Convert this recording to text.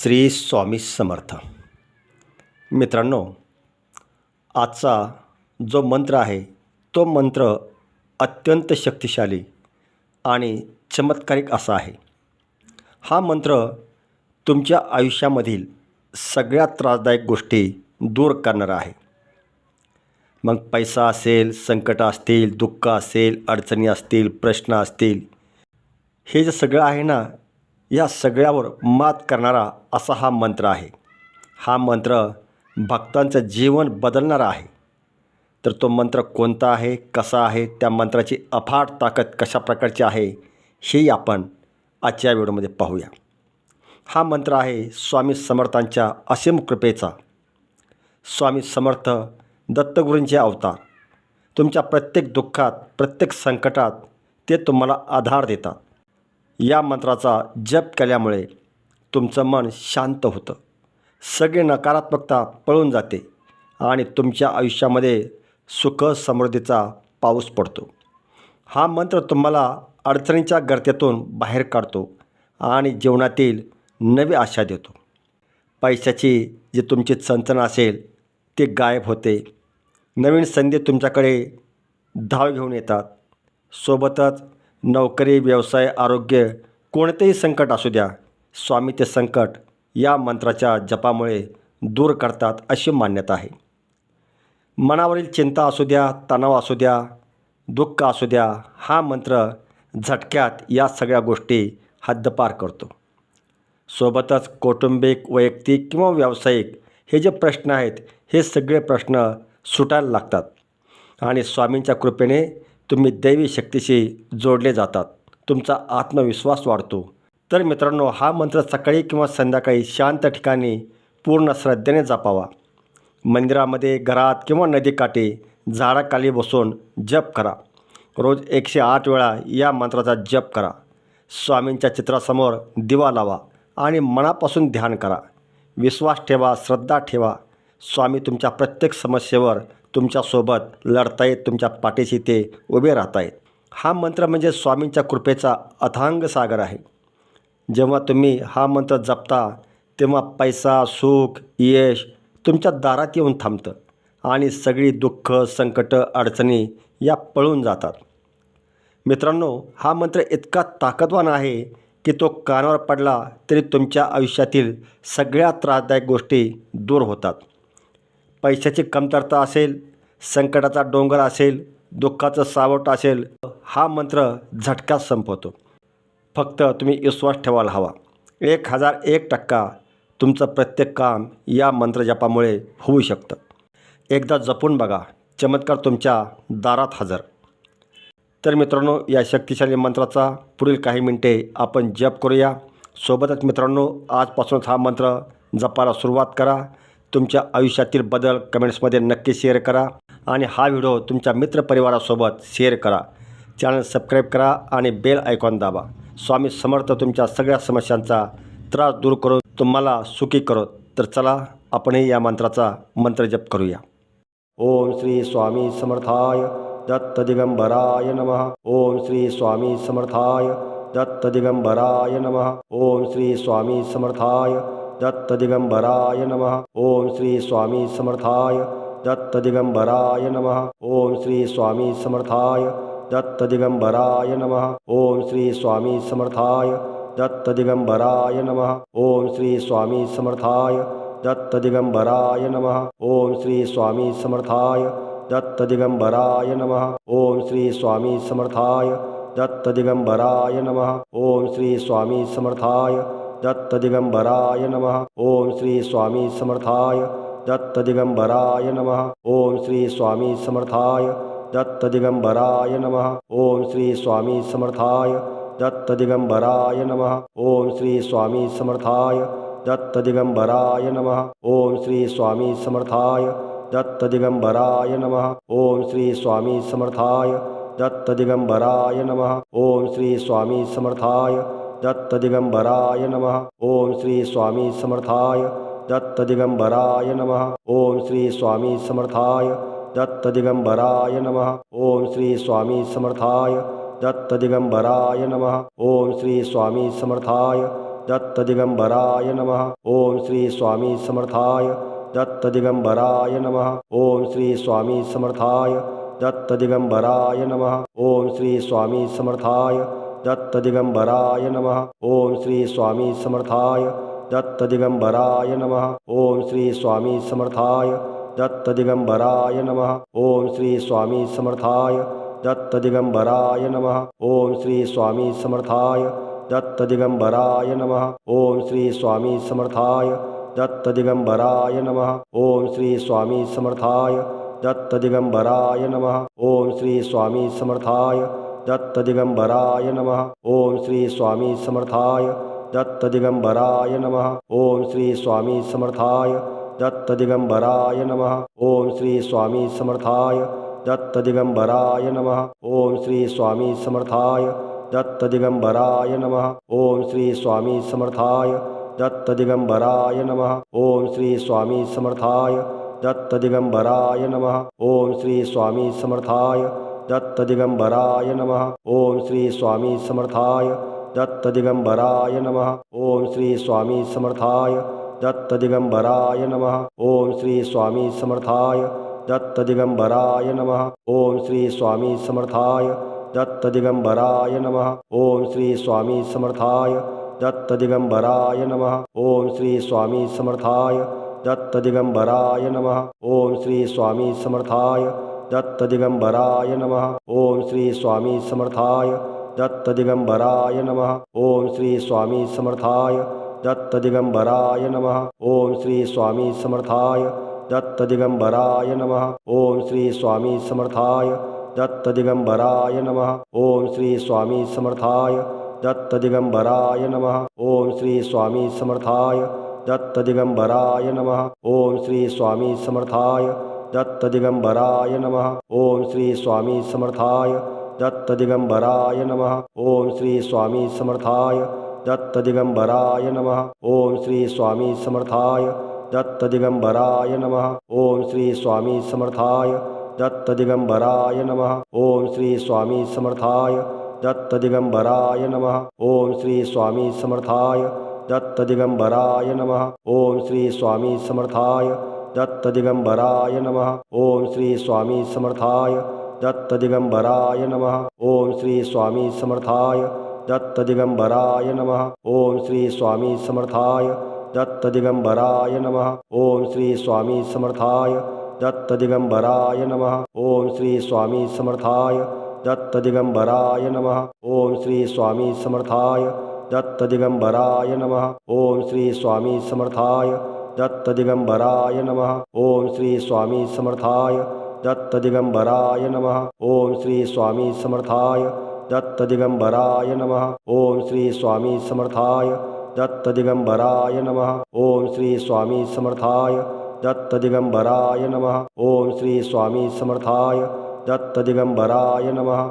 श्री स्वामी समर्थ. मित्रांनो आजचा जो मंत्र आहे तो मंत्र अत्यंत शक्तिशाली आणि चमत्कारिक असा आहे. हा मंत्र तुमच्या आयुष्यामधील सगळ्यात त्रासदायक गोष्टी दूर करणारा आहे. मग पैसा असेल संकट असतील दुःख असेल अडचणी असतील प्रश्न असतील हे जे सगळं आहे ना या सगळ्यावर मात करणारा असा हा मंत्र आहे. हा मंत्र भक्तांचं जीवन बदलणारा आहे. तर तो मंत्र कोणता आहे कसा आहे त्या मंत्राची अफाट ताकद कशा प्रकारची आहे हेही आपण आजच्या व्हिडिओमध्ये पाहूया. हा मंत्र आहे स्वामी समर्थांच्या असीम कृपेचा. स्वामी समर्थ दत्तगुरूंचे अवतार. तुमच्या प्रत्येक दुःखात प्रत्येक संकटात ते तुम्हाला आधार देतात. या मंत्राचा जप केल्यामुळे तुमचं मन शांत होतं. सगळी नकारात्मकता पळून जाते आणि तुमच्या आयुष्यामध्ये सुख समृद्धीचा पाऊस पडतो. हा मंत्र तुम्हाला अडचणीच्या गर्तेतून बाहेर काढतो आणि जीवनातील नवी आशा देतो. पैशाची जी तुमची चंचण असेल ते गायब होते. नवीन संधी तुमच्याकडे धाव घेऊन येतात. सोबतच नोकरी व्यवसाय आरोग्य कोणतेही संकट असू द्या. स्वामी ते संकट या मंत्राच्या जपामुळे दूर करतात अशी मान्यता आहे. मनावरील चिंता असू द्या तणाव असू द्या दुःख असू द्या हा मंत्र झटक्यात या सगळ्या गोष्टी हद्दपार करतो. सोबतच कौटुंबिक वैयक्तिक किंवा व्यावसायिक हे जे प्रश्न आहेत हे सगळे प्रश्न सुटायला लागतात. आणि स्वामींच्या कृपेने तुम्ही दैवी शक्तीशी जोडले जातात. तुमचा आत्मविश्वास वाढतो. तर मित्रांनो हा मंत्र सकाळी किंवा संध्याकाळी शांत ठिकाणी पूर्ण श्रद्धेने जपावा. मंदिरामध्ये घरात किंवा नदीकाठी झाडाखाली बसून जप करा. रोज एकशे आठ वेळा या मंत्राचा जप करा. स्वामींच्या चित्रासमोर दिवा लावा आणि मनापासून ध्यान करा. विश्वास ठेवा श्रद्धा ठेवा. स्वामी तुमच्या प्रत्येक समस्येवर तुमच्यासोबत लढतायत तुमच्या पाठीशी ते उभे राहत आहेत हा मंत्र म्हणजे स्वामींच्या कृपेचा अथांग सागर आहे. जेव्हा तुम्ही हा मंत्र जपता तेव्हा पैसा सुख यश तुमच्या दारात येऊन थांबतं आणि सगळी दुःख संकट अडचणी या पळून जातात. मित्रांनो हा मंत्र इतका ताकदवान आहे की तो कानावर पडला तरी तुमच्या आयुष्यातील सगळ्या त्रासदायक गोष्टी दूर होतात. पैशाची कमतरता असेल संकटाचा डोंगर असेल दुःखाचं सावट असेल हा मंत्र झटक्यात संपवतो. फक्त तुम्ही विश्वास ठेवायला हवा. एक हजार एक टक्का तुमचं प्रत्येक काम या मंत्रजपामुळे होऊ शकतं. एकदा जपून बघा चमत्कार तुमच्या दारात हजर. तर मित्रांनो या शक्तिशाली मंत्राचा पुढील काही मिनटे आपण जप करूया. सोबतच मित्रांनो आजपासूनच हा मंत्र जपायला सुरुवात करा. तुमच्या आयुष्यातील बदल कमेंट्समध्ये नक्की शेअर करा आणि हा व्हिडिओ तुमच्या मित्रपरिवारासोबत शेअर करा. चॅनल सबस्क्राईब करा आणि बेल आयकॉन दाबा. स्वामी समर्थ तुमच्या सगळ्या समस्यांचा त्रास दूर करून तुम्हाला सुखी करो. तर चला, आपणही या मंत्राचा मंत्रजप करूया. ओम श्री स्वामी समर्थाय दत्त दिगंबराय नमः. ओम श्री स्वामी समर्थाय दत्त दिगंबराय नमः. ओम श्री स्वामी समर्थाय दत्त दिगंबराय नमः। ओम श्री स्वामी समर्थाय दत्त दिगंबराय नमः। ओम श्री स्वामी समर्थाय दत्त दिगंबराय नमः। ओम श्री स्वामी समर्थाय दत्त दिगंबराय नमः। ओम श्री स्वामी समर्थाय दत्त दिगंबराय नमः। ओम श्री स्वामी समर्थाय दत्त दिगंबराय नमः। ओम श्री स्वामी समर्थाय दत्त दिगंबराय नमः। ओम श्री स्वामी समर्थाय दत्त दिगंबराय नमः। ओम श्री स्वामी समर्थाय दत्त दिगंबराय नमः। ओम श्री स्वामी समर्थाय दत्त दिगंबराय नमः। ओम श्री स्वामी समर्थाय दत्त दिगंबराय नमः। ओम श्री स्वामी समर्थाय दत्त दिगंबराय नमः। ओम श्री स्वामी समर्थाय दत्त दिगंबराय नमः। ओम श्री स्वामी समर्थाय दत्त दिगंबराय नमः। ओम श्री स्वामी समर्थाय दत्त दिगंबराय नमः। ओम श्री स्वामी समर्थाय दत्त दिगंबराय नमः। ओम श्री स्वामी समर्थाय दत्त दिगंबराय नमः। ओम श्री स्वामी समर्थाय दत्त दिगंबराय नमः। ओम श्री स्वामी समर्थाय दत्तदिगंबराय नमः। ओम श्री स्वामी समर्थाय दत्तदिगंबराय नमः। ओम श्री स्वामी समर्थाय दत्तदिगंबराय नमः। ओम श्री स्वामी समर्थाय दत्तदिगंबराय नमः। ओम श्री स्वामी समर्थाय दत्तदिगंबराय नमः। ओम श्री स्वामी समर्थाय दत्तदिगंबराय नमः। ओम श्री स्वामी समर्थाय दत्तदिगंबराय नमः। ओम श्री स्वामी समर्थाय दत्तदिगंबराय नमः। ओम श्री स्वामी समर्थाय दत्तदिगंबराय नमः। ओम श्री स्वामी समर्थाय दत्तदिगंबराय नमः। ओम श्री स्वामी समर्थाय दत्तदिगंबराय नमः। ओम श्री स्वामी समर्थाय दत्तदिगंबराय नमः। ओम श्री स्वामी समर्थाय दत्तदिगंबराय नमः। ओम श्री स्वामी समर्थाय दत्तदिगंबराय नमः। ओम श्री स्वामी समर्थाय दत्तदिगंबराय नमः। ओम श्री स्वामी समर्थाय दत्तदिगंबराय नमः। ओम श्री स्वामी समर्थाय दत्तदिगंबराय नमः। ओम श्री स्वामी समर्थाय दत्तदिगंबराय नमः। ओम श्री स्वामी समर्थाय। दत्तदिगंबराय नमः। ओम श्री स्वामी समर्थाय। दत्तदिगंबराय नमः। ओम श्री स्वामी समर्थाय। दत्तदिगंबराय नमः। ओम श्री स्वामी समर्थाय। दत्तदिगंबराय नमः। ओम श्री स्वामी समर्थाय। दत्तदिगंबराय नमः। ओम श्री स्वामी समर्थाय। दत्तदिगंबराय नमः। ओम श्री स्वामी समर्थाय। दत्तदिगंबराय नमः। ओम श्री स्वामी समर्थाय दत्तदिगंबराय नमः। ओम श्री स्वामी समर्थाय दत्तदिगंबराय नमः। ओम श्री स्वामी समर्थाय दत्तदिगंबराय नमः। ओम श्री स्वामी समर्थाय दत्तदिगंबराय नमः। ओम श्री स्वामी समर्थाय दत्तदिगंबराय नमः। ओम श्री स्वामी समर्थाय दत्तदिगंबराय नमः। ओम श्री स्वामी समर्थाय दत्तदिगंबराय नमः। ओम श्री स्वामी समर्थाय दत्तदिगंबराय नमः। ओम श्री स्वामी समर्थाय दत्तदिगंबराय नमः। ओम श्री स्वामी समर्थाय दत्तदिगंबराय नमः। ओम श्री स्वामी समर्थाय दत्तदिगंबराय नमः। ओम श्री स्वामी समर्थाय दत्तदिगंबराय नमः। ओम श्री स्वामी समर्थाय दत्तदिगंबराय नमः। ओम श्री स्वामी समर्थाय दत्तदिगंबराय नमः। ओम श्री स्वामी समर्थाय दत्तदिगंबराय नमः। ओम श्री स्वामी समर्थाय दत्तदिगंबराय नमः। ओम श्री स्वामी समर्थाय दत्तदिगंबराय नमः। ओम श्री स्वामी समर्थाय दत्तदिगंबराय नमः। ओम श्री स्वामी समर्थाय दत्तदिगंबराय नमः। ओम श्री स्वामी समर्थाय दत्तदिगंबराय नमः। ओम श्री स्वामी समर्थाय दत्तदिगंबराय नमः। ओम श्री स्वामी समर्थाय दत्तदिगंबराय नमः। ओम श्री स्वामी समर्थाय दत्तदिगंबराय नमः। ओम श्री स्वामी समर्थाय दत्तदिगंबराय नमः। ओम श्री स्वामी समर्थाय दत्तदिगंबराय नमः। ओम श्री स्वामी समर्थाय दत्तदिगंबराय नमः।